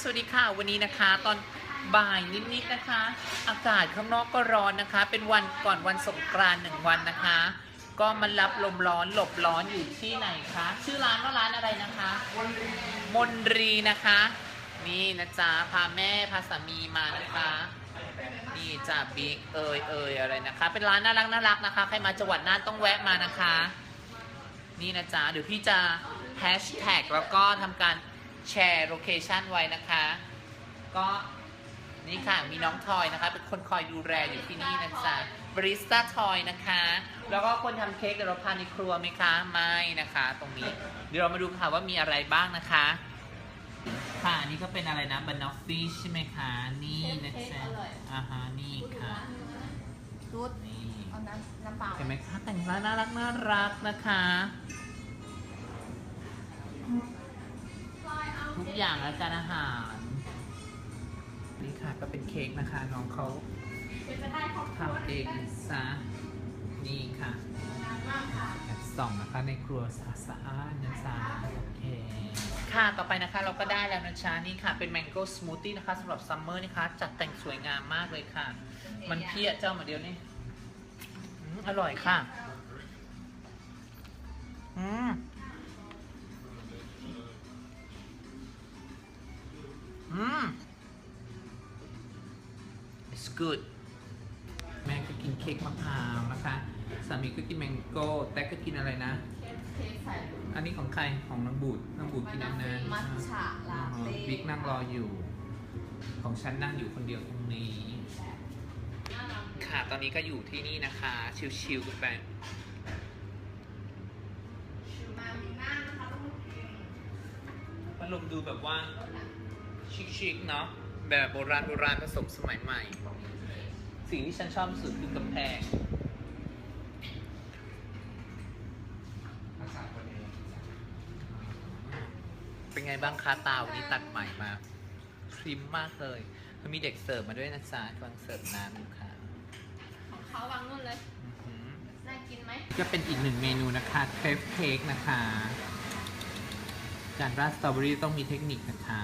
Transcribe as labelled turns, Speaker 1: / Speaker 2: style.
Speaker 1: สวัสดีค่ะ วันนี้นะคะ ตอนบ่ายนิดๆนะคะ อากาศข้างนอกก็ร้อนนะคะ เป็นวันก่อนวันสงกรานต์หนึ่งวันนะคะ ก็มันรับลมร้อนหลบร้อนอยู่ที่ไหนคะ ชื่อร้านว่าร้านอะไรนะคะ มนรีนะคะ นี่นะจ๊ะพาแม่พาสามีมานะคะ นี่จ้าบิ๊กเอยเอยอะไรนะคะ เป็นร้านน่ารักน่ารักนะคะ ใครมาจังหวัดน่านต้องแวะมานะคะ นี่นะจ๊ะเดี๋ยวพี่จะแฮชแท็กแล้วก็ทำการ แชร์โลเคชันไว้นะคะ ก็นี่ค่ะมีน้องทอยนะคะ เป็นคนคอยดูแลอยู่ที่นี่นะจ๊ะบริสต้าทอยนะคะ แล้วก็คนทำเค้กเดี๋ยวเราพาในครัวไหมคะ ไม่นะคะ ตรงนี้ เดี๋ยวเรามาดูค่ะว่ามีอะไรบ้างนะคะ ค่ะอันนี่ก็เป็นอะไรนะบันนอฟฟี่ใช่ไหมคะ นี่นะจ๊ะอ่าฮะนี่ค่ะ
Speaker 2: รูด
Speaker 1: นี่
Speaker 2: เอาน้ำน้ำเปล่า
Speaker 1: เห็นไหมคะแต่งร้านน่ารักน่ารักนะคะทุ กอย่างและการอาหารนี่ค่ะก็เป็นเค้กนะคะน้องเขาทำเองซะนี่ค่ะแอบส่องนะคะในครัวสะอาดนะจ๊ะโอเคค่ะต่อไปนะคะเราก็ได้แล้วนะจ๊ะนี่ค่ะเป็นแมงโก้สมูทตี้นะคะสำหรับซัมเมอร์นะคะจัดแต่งสวยงามมากเลยค่ะ มันเพี้ยเจ้ามาเดียวนี่อร่อยค่ะ อืม it's good แม่ก็กินเค้กมะพร้าวนะคะ สามีก็กินแมงโก้ แต่ก็กินอะไรนะ
Speaker 2: เค้กเค้กใส่
Speaker 1: อันนี้ของใครของน้องบูดน้องบูดกินอันนั้น
Speaker 2: มัทฉะลาเต้
Speaker 1: บิ๊กนั่งรออยู่ ของฉันนั่งอยู่คนเดียวตรงนี้ค่ะ ตอนนี้ก็อยู่ที่นี่นะคะ ชิวๆกันไป
Speaker 2: มามีหน้านะคะต้องกิน
Speaker 1: พัดลมดูแบบว่า ชิคๆเนาะแบบโบราณโบราณผสมสมัยใหม่ สิ่งที่ฉันชอบที่สุดคือกำแพงเป็นไงบ้างคะตาวันนี้ตัดใหม่มาพริมมากเลยมันมีเด็กเสิร์ฟมาด้วยนะจ๊ะกำลังเสิร์ฟน้ำอยู่ค่ะ
Speaker 2: ของเขาวางนู่นเลย
Speaker 1: อื้อหือ
Speaker 2: น่ากินไหม
Speaker 1: ก็เป็นอีกหนึ่งเมนูนะคะเครปเค้กนะคะ การราดสตรอเบอรี่ต้องมีเทคนิคนะคะ